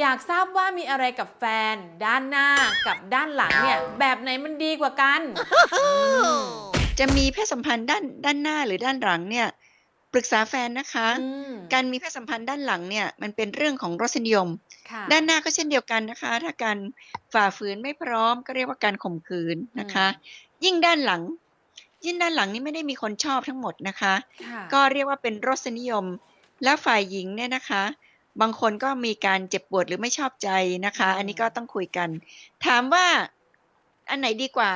อยากทราบว่ามีอะไรกับแฟน ด้านหน้ากับด้านหลังเนี่ย แบบไหนมันดีกว่ากันอืมจะมีเพศสัมพันธ์ด้านด้านหน้าหรือด้านหลังเนี่ย ปรึกษาแฟนนะคะอืมการมีเพศสัมพันธ์ด้านหลังเนี่ยมันเป็นเรื่องของรสนิยมค่ะด้านหน้าก็เช่นเดียวกันนะคะ ถ้าการฝ่าฝืนไม่พร้อมก็เรียกว่าการข่มขืนนะคะ ยิ่งด้านหลัง ยิ่งด้านหลังนี่ไม่ได้มีคนชอบทั้งหมดนะคะค่ะก็เรียกว่าเป็นรสนิยม แล้วฝ่ายหญิงเนี่ยนะคะ บางคนก็มีการเจ็บปวดหรือไม่ชอบใจนะคะ อันนี้ก็ต้องคุยกัน ถามว่าอันไหนดีกว่า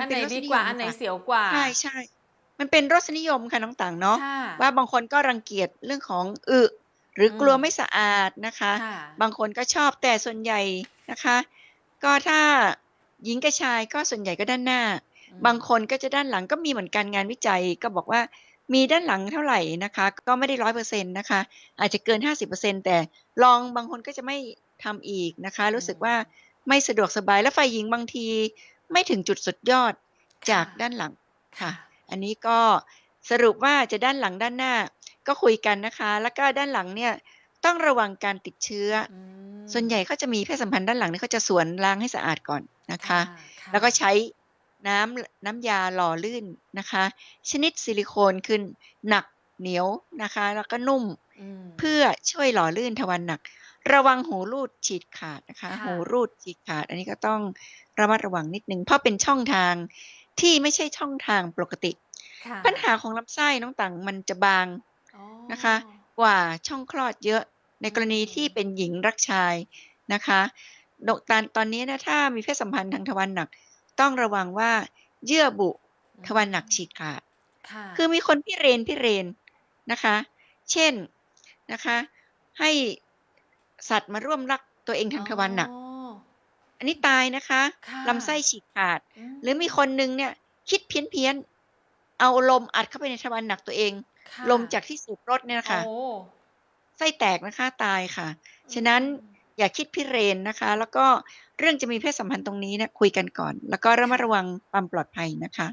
อันไหนรสดียกว่ามอันไหนค่ะเสียวกว่า ใช่ใช่ มันเป็นรสนิยมค่ะน้องต่างเนาะค่ะว่าบางคนก็รังเกียจเรื่องของอึหรืออมกลัวไม่สะอาดนะคะค่ะบางคนก็ชอบแต่ส่วนใหญ่นะคะ ก็ถ้าหญิงกับชายก็ส่วนใหญ่ก็ด้านหน้าอืมบางคนก็จะด้านหลังก็มีเหมือนกันงานวิจัยก็บอกว่า มีด้านหลังเท่าไหร่นะคะ ก็ไม่ได้ร้อยเปอร์เซ็นต์นะคะ อาจจะเกินห้าสิบเปอร์เซ็นแต่ลองบางคนก็จะไม่ทำอีกนะคะ รู้สึกว่าไม่สะดวกสบายและฝ่ายหญิงบางทีไม่ถึงจุดสุดยอดจากด้านหลังค่ะ อันนี้ก็สรุปว่าจะด้านหลังด้านหน้าก็คุยกันนะคะ แล้วก็ด้านหลังเนี่ยต้องระวังการติดเชื้ออืมส่วนใหญ่เขาจะมีเพศสัมพันธ์ด้านหลังเนี่ยเขาจะสวนล้างให้สะอาดก่อนนะคะค่ะแล้วก็ใช้ น้ำน้ำยาหล่อลื่นนะคะ ชนิดซิลิโคนคือหนักเหนียวนะคะ แล้วก็นุ่มอืมเพื่อช่วยหล่อลื่นทวารหนัก ระวังหูรูดฉีดขาดนะคะค่ะหูรูดฉีดขาด อันนี้ก็ต้องระมัดระวังนิดนึงเพราะเป็นช่องทางที่ไม่ใช่ช่องทางปกติค่ะปัญหาของลำไส้น้องต่างมันจะบางอ๋อนะคะ กว่าช่องคลอดเยอะในกรณีอืมที่เป็นหญิงรักชายนะคะดตอนตอนนี้นะถ้ามีเพศสัมพันธ์ทางทวารหนัก ต้องระวังว่า เยื่อบุทวารหนักฉีกขาดค่ะคือมีคนพิเรนพิเรนนะคะ เช่นนะคะ ให้สัตว์มาร่วมรักตัวเองทางทวารหนักอ๋ออันนี้ตายนะคะค่ะลำไส้ฉีกขาดอืมหรือมีคนหนึ่งเนี่ย คิดเพี้ยนเพี้ยนๆเอาลมอัดเข้าไปในทวารหนักตัวเองค่ะลมจากที่สูบรถเนี่ยนะคะโอ้ไส้แตกนะคะตายค่ะ ฉะนั้น อย่าคิดพิเรนนะคะ แล้วก็เรื่องจะมีเพศสัมพันธ์ตรงนี้เนะคุยกันก่อน แล้วก็ระมัดระวังความปลอดภัยนะคะ